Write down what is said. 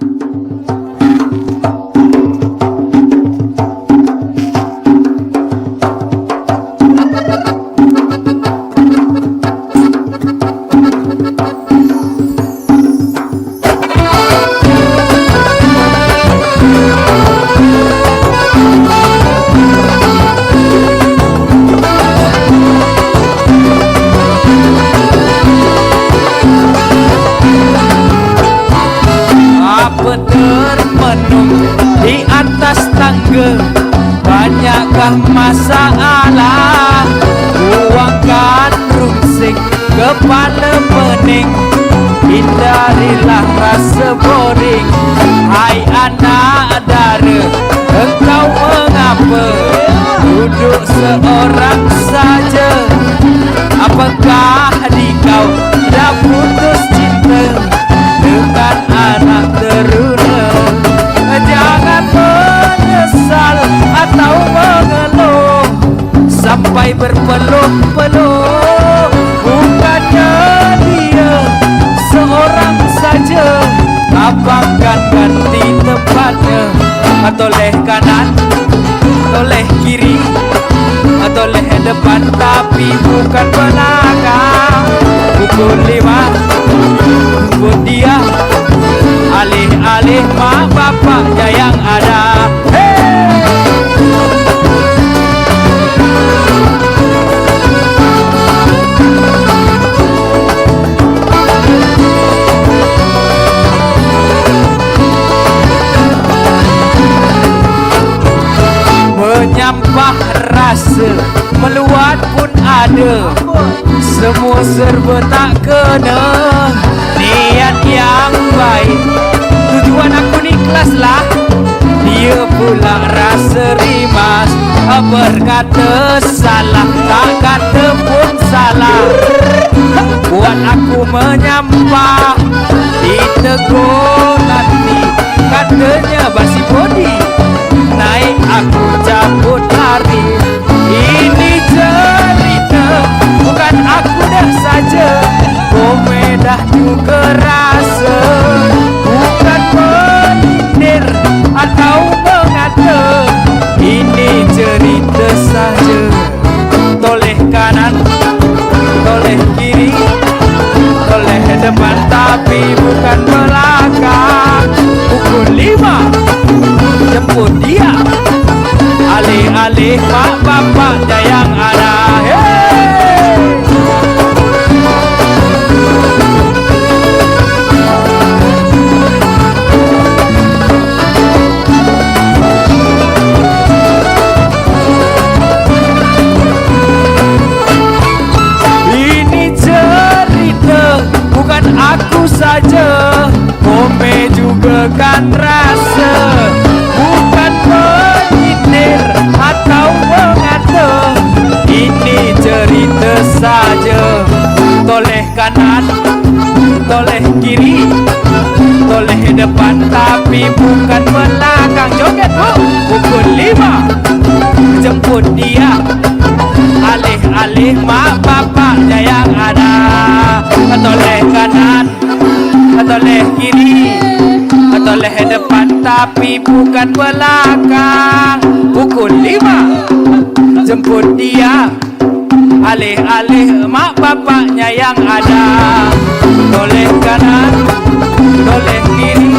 Música Banyakkah masalah? Buangkan rungsing kepala pening Hindarilah rasa boring. Hai anak dara Engkau mengapa Duduk seorang Toleh kanan, toleh kiri Toleh depan. Tapi bukan belakang Meluat pun ada. Semua serba tak kena. Niat yang baik. Tujuan aku ni kelas lah Dia pula rasa rimas. Berkata salah Tak kata pun salah. Buat aku menyampah Ditegur nanti Katanya juga saja. Kome juga kan rasa. Bukan menyindir atau mengata Ini cerita saja. Toleh kanan, toleh kiri Toleh depan. Tapi bukan belakang. Joget bu, pukul lima Toleh kiri Toleh depan tapi bukan belakang. Pukul lima Jemput dia. Alih-alih mak bapaknya yang ada. Toleh kanan Toleh kiri